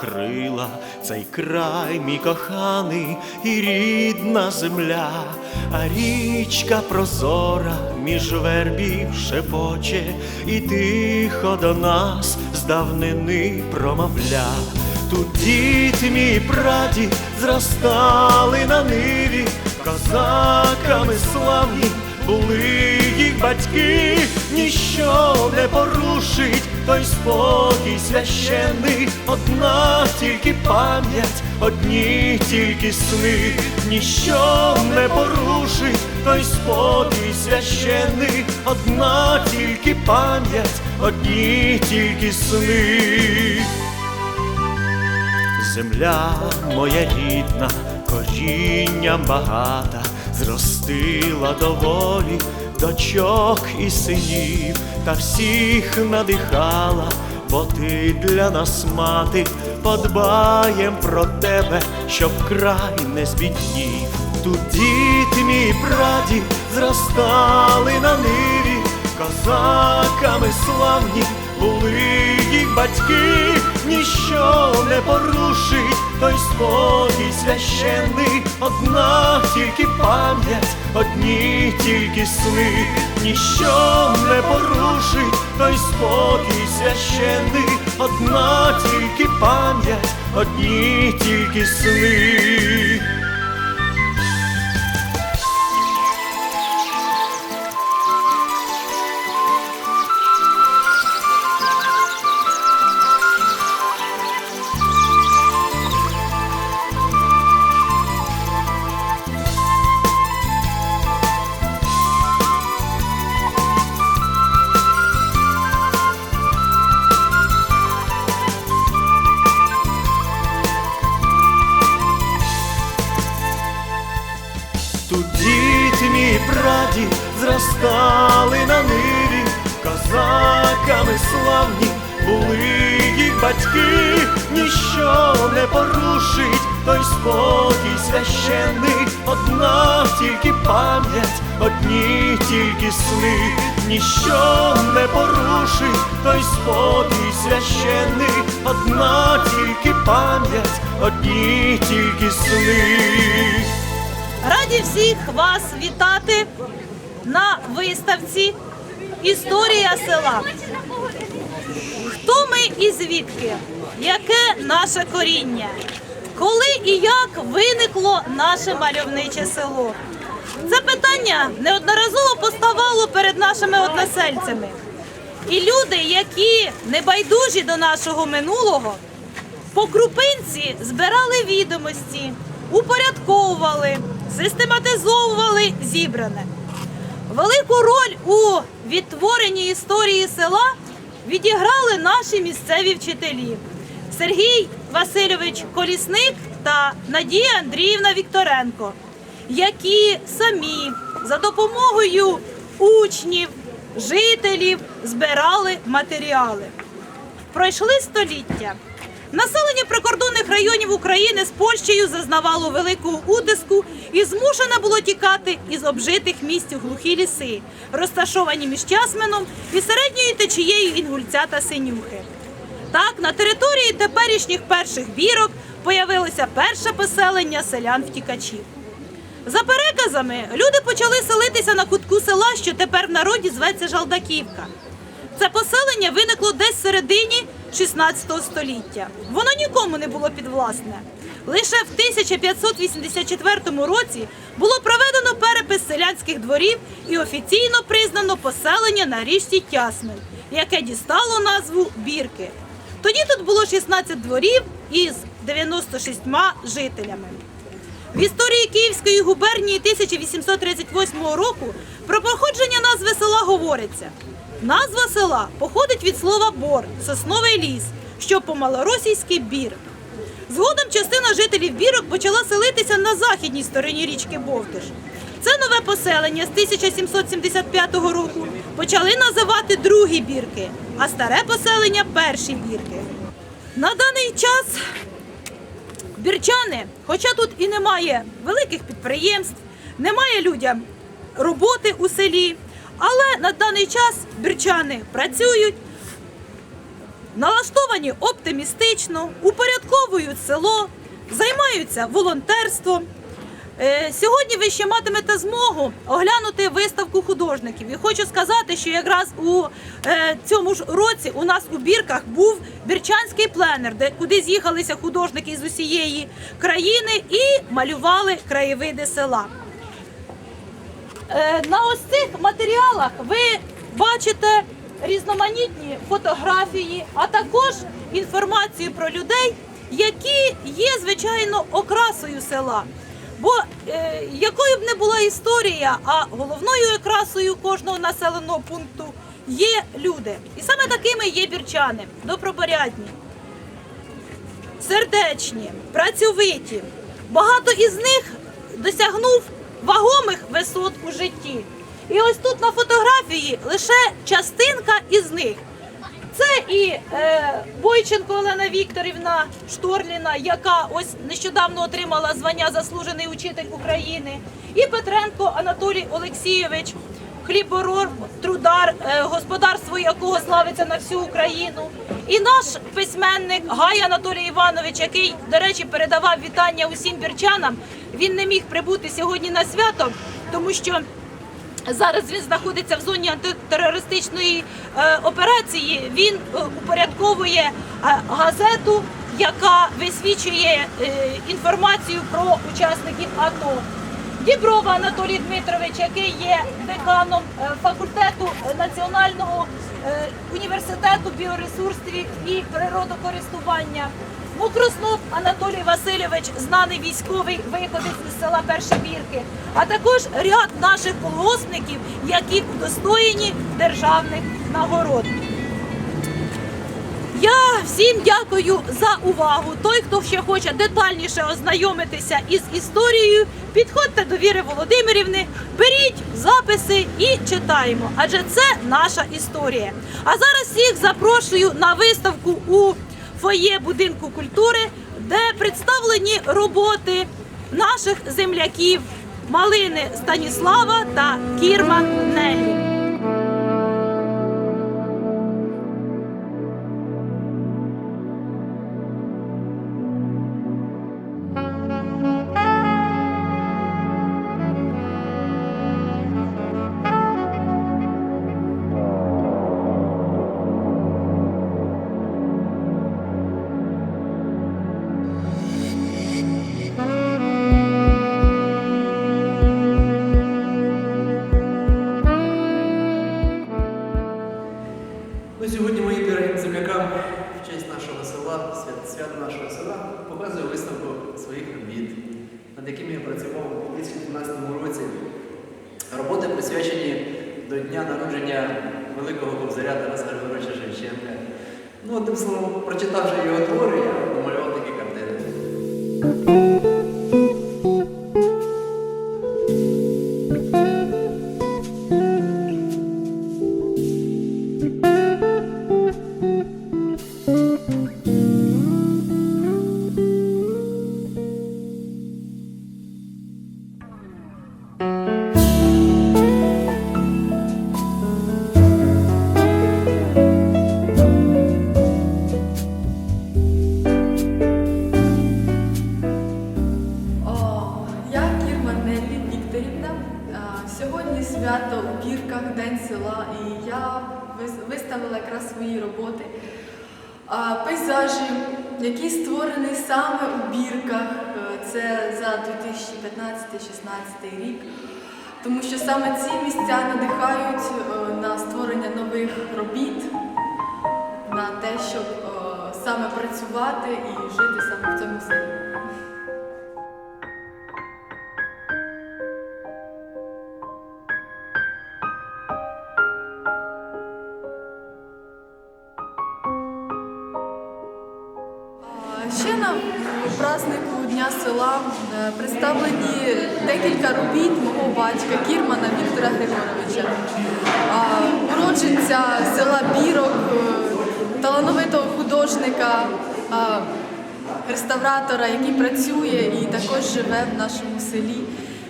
крила, цей край мій коханий і рідна земля, а річка прозора між вербів шепоче, і тихо до нас з давнини промовля. Тут дід мій прадід зростали на ниві, козаками славні були їх батьки, ніщо не порушить той спокій священний, одна тільки пам'ять, одні тільки сни, ніщо не порушить той спокій священний, одна тільки пам'ять, одні тільки сни. Земля моя рідна, корінням багата, зростила доволі дочок і синів, та всіх надихала, бо ти для нас мати, подбаєм про тебе, щоб край не збіднів. Тут дід мій прадід зростали на ниві, козаками славні були їх батьки, ніщо не порушить. Той спокій священний, одна тільки пам'ять, одні тільки сни, ніщо не порушить. Той спокій священний, одна тільки пам'ять, одні тільки сни. Одна тільки пам'ять, одні тільки сни. Раді всіх вас вітати на виставці Історія села. Хто ми і звідки? Яке наше коріння? Коли і як виникло наше мальовниче село? Це питання неодноразово поставало перед нашими односельцями. І люди, які небайдужі до нашого минулого, по крупинці збирали відомості, упорядковували, систематизовували зібране. Велику роль у відтворенні історії села відіграли наші місцеві вчителі Сергій Васильович Колісник та Надія Андріївна Вікторенко, які самі за допомогою учнів, жителів збирали матеріали. Пройшли століття. Населення прикордонних районів України з Польщею зазнавало великого утиску і змушене було тікати із обжитих місць у глухі ліси, розташовані між Тясмином і середньою течією Інгульця та Синюхи. Так, на території теперішніх перших бірок появилося перше поселення селян-втікачів. За переказами, люди почали селитися на кутку села, що тепер в народі зветься Жалдаківка. Це поселення виникло десь в середині 16 століття. Воно нікому не було підвласне. Лише в 1584 році було проведено перепис селянських дворів і офіційно признано поселення на річці Тясмин, яке дістало назву Бірки. Тоді тут було 16 дворів із 96 жителями. В історії Київської губернії 1838 року про походження назви села говориться. Назва села походить від слова бор, сосновий ліс, що по-малоросійськи бір. Згодом частина жителів бірок почала селитися на західній стороні річки Бовтиш. Це нове поселення з 1775 року почали називати другі бірки, а старе поселення перші бірки. На даний час Бірчани, хоча тут і немає великих підприємств, немає людям роботи у селі, але на даний час бірчани працюють, налаштовані оптимістично, упорядковують село, займаються волонтерством. Е, Сьогодні ви ще матимете змогу оглянути виставку художників. І хочу сказати, що якраз у е, цьому ж році у нас у бірках був бірчанський пленер, де куди з'їхалися художники з усієї країни і малювали краєвиди села. Е, На ось цих матеріалах ви бачите різноманітні фотографії, а також інформацію про людей, які є, звичайно, окрасою села. Бо е, якою б не була історія, а головною окрасою кожного населеного пункту є люди. І саме такими є бірчани, добропорядні сердечні, працьовиті. Багато із них досягнув вагомих висот у житті. І ось тут на фотографії лише частинка із них. Це і е, Бойченко Олена Вікторівна Шторліна, яка ось нещодавно отримала звання заслужений учитель України, і Петренко Анатолій Олексійович, хліборор, трудар, е, господарство якого славиться на всю Україну. І наш письменник Гай Анатолій Іванович, який, до речі, передавав вітання усім бірчанам. Він не міг прибути сьогодні на свято, тому що Зараз він знаходиться в зоні антитерористичної е, операції. Він е, упорядковує е, газету, яка висвічує інформацію про учасників АТО. Діброва Анатолій Дмитрович, який є деканом факультету Національного університету біоресурсів і природокористування. Мокроснов Анатолій Васильович, знаний військовий виходець із села Перші Бірки, а також ряд наших колгоспників, які удостоєні державних нагород. Я всім дякую за увагу. Той, хто ще хоче детальніше ознайомитися із історією, підходьте до Віри Володимирівни, беріть записи і читаємо. Адже це наша історія. А зараз всіх запрошую на виставку у фоє будинку культури, де представлені роботи наших земляків Малини Станіслава та Кірма Нелі. Села, свят, нашого села, показує виставку своїх робіт, над якими я працював у 2012 році. Роботи присвячені до дня народження великого кобзаря Тараса Григоровича Шевченка. Ну, одним словом, прочитавши його твори, я намалював такі картини. Свято у Бірках, День села, і я виставила якраз свої роботи. Пейзажі, які створені саме у Бірках, е, це за 2015-16 рік. Тому що саме ці місця надихають е, на створення нових робіт, на те, щоб е, саме працювати і жити саме в цьому селі. Села е, представлені декілька робіт мого батька Кірмана Віктора Григоровича, уродженця села Бірок, е, талановитого художника, реставратора, який працює і також живе в нашому селі.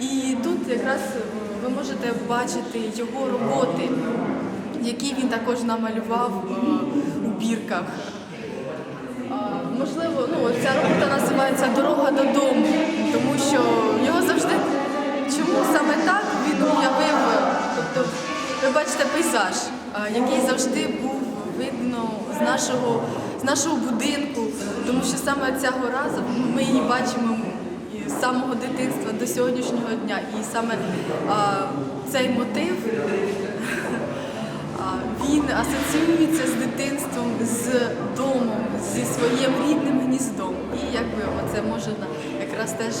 І тут якраз е, ви можете бачити його роботи, які він також намалював у бірках. Можливо, ну, ця робота називається Дорога додому, тому що його завжди чому саме так він уявив. Тобто, ви бачите пейзаж, який завжди був видно з нашого, з нашого будинку, тому що саме ця гора, ми її бачимо з самого дитинства до сьогоднішнього дня. І саме а, цей мотив він асоціюється з дитинством, з домом, зі своїм рідним гніздом. І якби оце можна якраз теж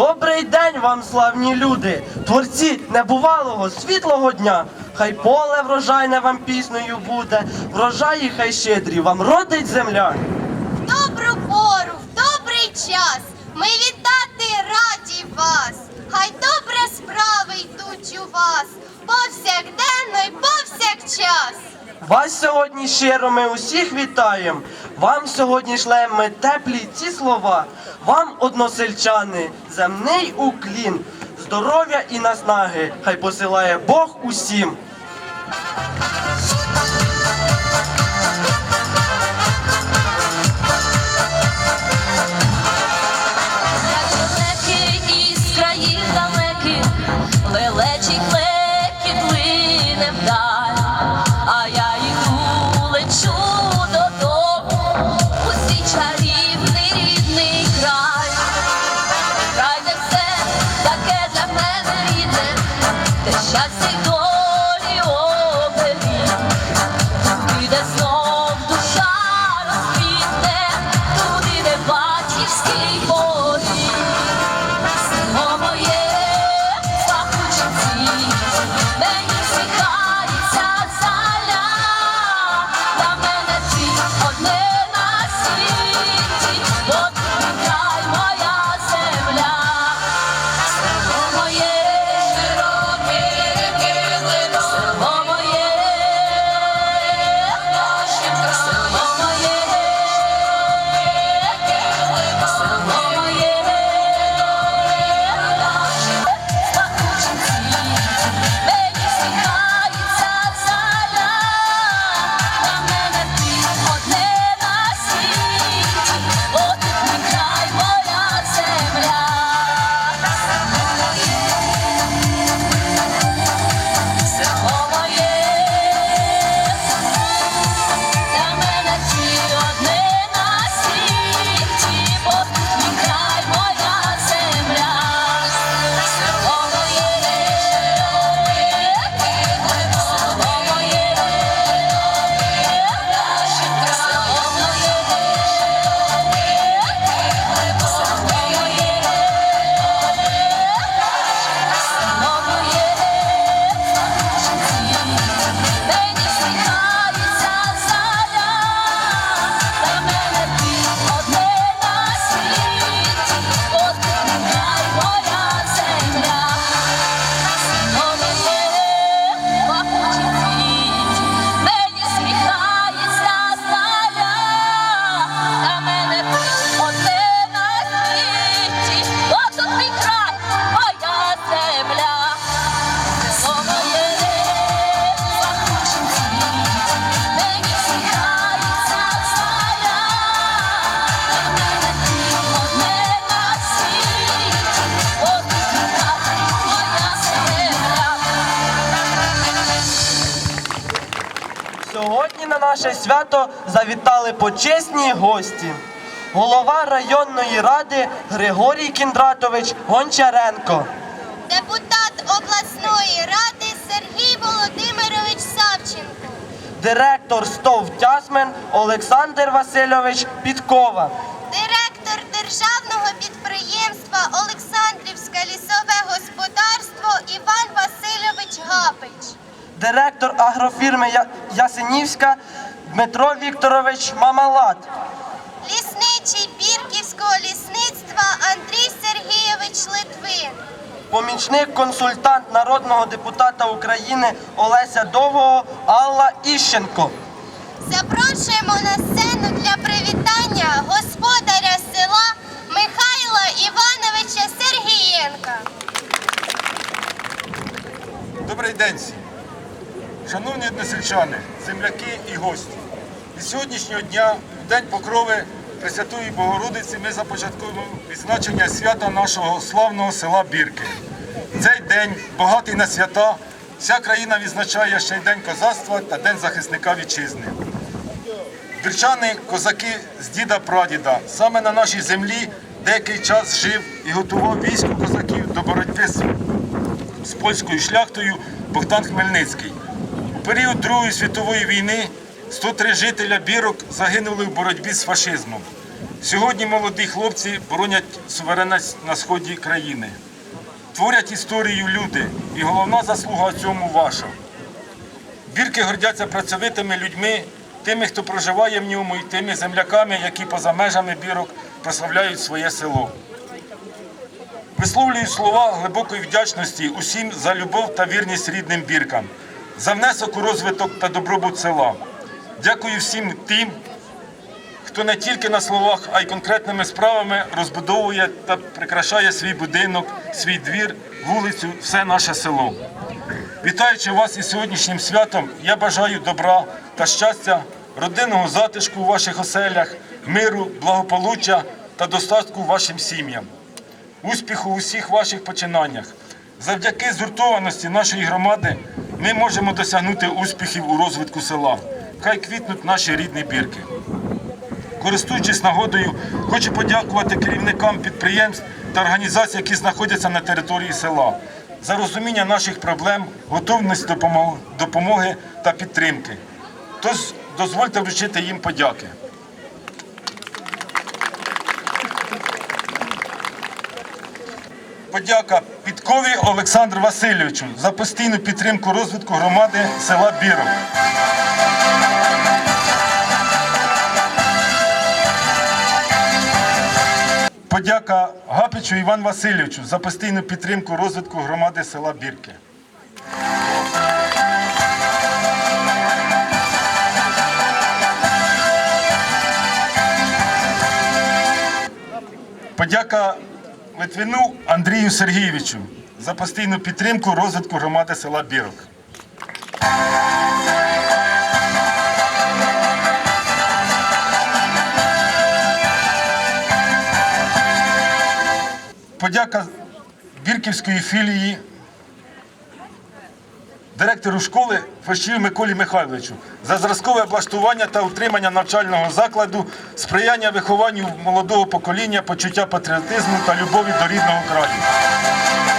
Добрий день вам, славні люди, творці небувалого світлого дня. Хай поле врожайне вам піснею буде, врожаї хай щедрі вам родить земля. В добру пору, в добрий час ми вітати раді вас. Хай добре справи йдуть у вас повсякденно й повсякчас. Вас сьогодні щиро ми усіх вітаємо. Вам сьогодні шлемо ми теплі ці слова. Вам, односельчани, земний уклін, здоров'я і наснаги, хай посилає Бог усім. Наше свято завітали почесні гості. Голова районної ради Григорій Кіндратович Гончаренко. Депутат обласної ради Сергій Володимирович Савченко. директор СТОВ Тясмен Олександр Васильович Підкова, Директор державного підприємства Олександрівське лісове господарство Іван Васильович Гапич. директор агрофірми Ясенівська Дмитро Вікторович Мамалат, Лісничий Бірківського лісництва Андрій Сергійович Литвин. помічник консультант народного депутата України Олеся Довгого Алла Іщенко. Запрошуємо на сцену для привітання господаря села Михайла Івановича Сергієнка. Добрий день всім! Шановні односельчани, земляки і гості. Із сьогоднішнього дня, в День Покрови Пресвятої Богородиці, ми започаткуємо відзначення свята нашого славного села Бірки. Цей день багатий на свята. Вся країна відзначає ще й День козацтва та День захисника вітчизни. Бірчани козаки з діда прадіда. Саме на нашій землі деякий час жив і готував військо козаків до боротьби з польською шляхтою Богдан Хмельницький. У період Другої світової війни 103 жителя бірок загинули в боротьбі з фашизмом. Сьогодні молоді хлопці боронять суверенність на сході країни. Творять історію люди, і головна заслуга цьому ваша. Бірки гордяться працьовитими людьми, тими, хто проживає в ньому, і тими земляками, які поза межами бірок прославляють своє село. Висловлюю слова глибокої вдячності усім за любов та вірність рідним біркам, за внесок у розвиток та добробут села. Дякую всім тим, хто не тільки на словах, а й конкретними справами розбудовує та прикрашає свій будинок, свій двір, вулицю, все наше село. Вітаючи вас із сьогоднішнім святом, я бажаю добра та щастя, родинного затишку у ваших оселях, миру, благополуччя та достатку вашим сім'ям успіху у всіх ваших починаннях. Завдяки згуртованості нашої громади ми можемо досягнути успіхів у розвитку села. Хай квітнуть наші рідні бірки. Користуючись нагодою, хочу подякувати керівникам підприємств та організацій, які знаходяться на території села, за розуміння наших проблем, готовність допомоги та підтримки. Тож дозвольте вручити їм подяки. Подяка Підкові Олександру Васильовичу за постійну підтримку розвитку громади села Бірок. Подяка Гапичу Івану Васильовичу за постійну підтримку розвитку громади села Бірки. Подяка Литвину Андрію Сергійовичу за постійну підтримку розвитку громади села Бірок. Подяка Бірківської філії директору школи Фащію Миколі Михайловичу за зразкове облаштування та утримання навчального закладу, сприяння вихованню молодого покоління, почуття патріотизму та любові до рідного краю.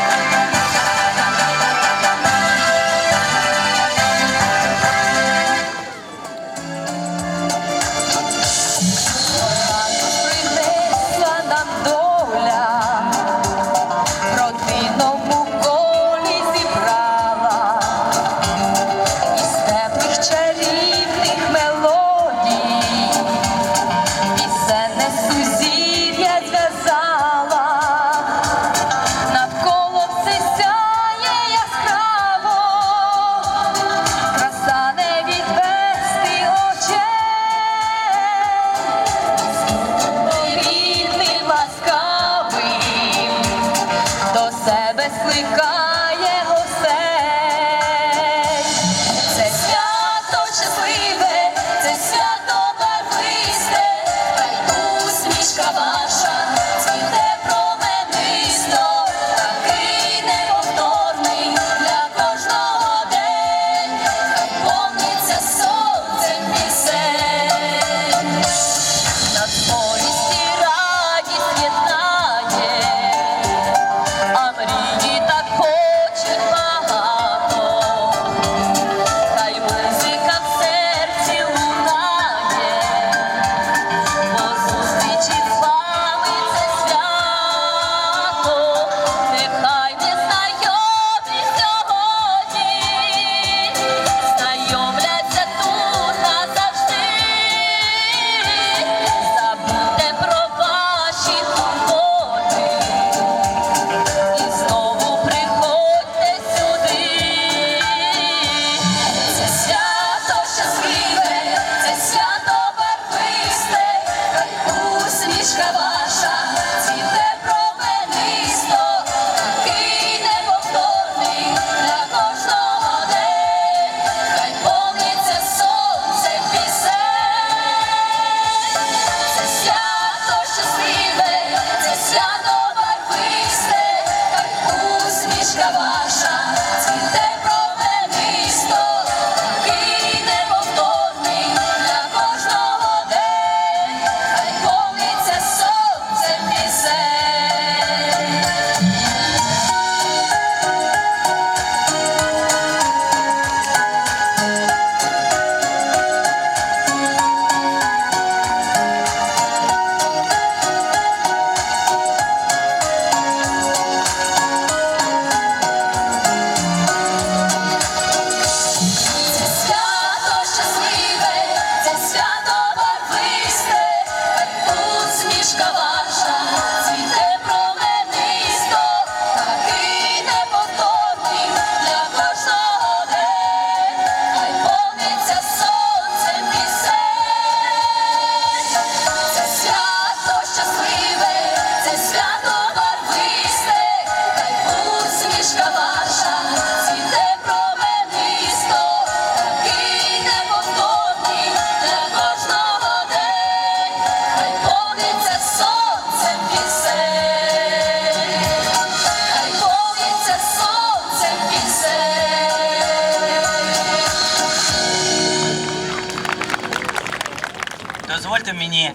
Мені,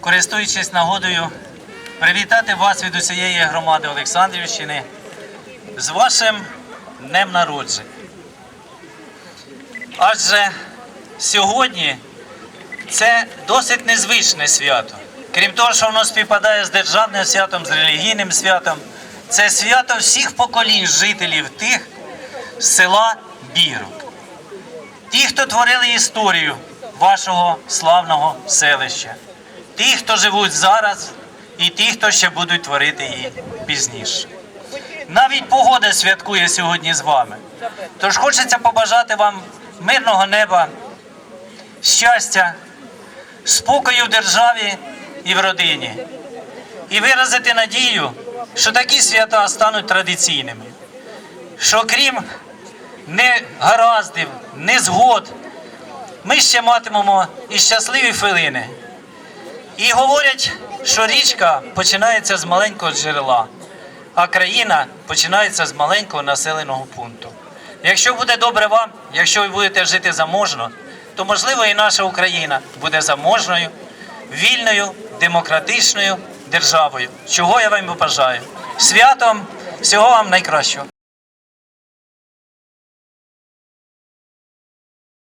користуючись нагодою, привітати вас від усієї громади Олександрівщини з вашим днем народження. Адже сьогодні це досить незвичне свято. Крім того, що воно співпадає з державним святом, з релігійним святом, це свято всіх поколінь жителів тих села Бірок. Ті, хто творили історію вашого славного селища, ті, хто живуть зараз, і ті, хто ще будуть творити її пізніше. Навіть погода святкує сьогодні з вами. Тож хочеться побажати вам мирного неба, щастя, спокою в державі і в родині. І виразити надію, що такі свята стануть традиційними. Що крім негараздів, незгод, ми ще матимемо і щасливі хвилини. І говорять, що річка починається з маленького джерела, а країна починається з маленького населеного пункту. Якщо буде добре вам, якщо ви будете жити заможно, то можливо і наша Україна буде заможною, вільною, демократичною державою. Чого я вам бажаю. Святом всього вам найкращого.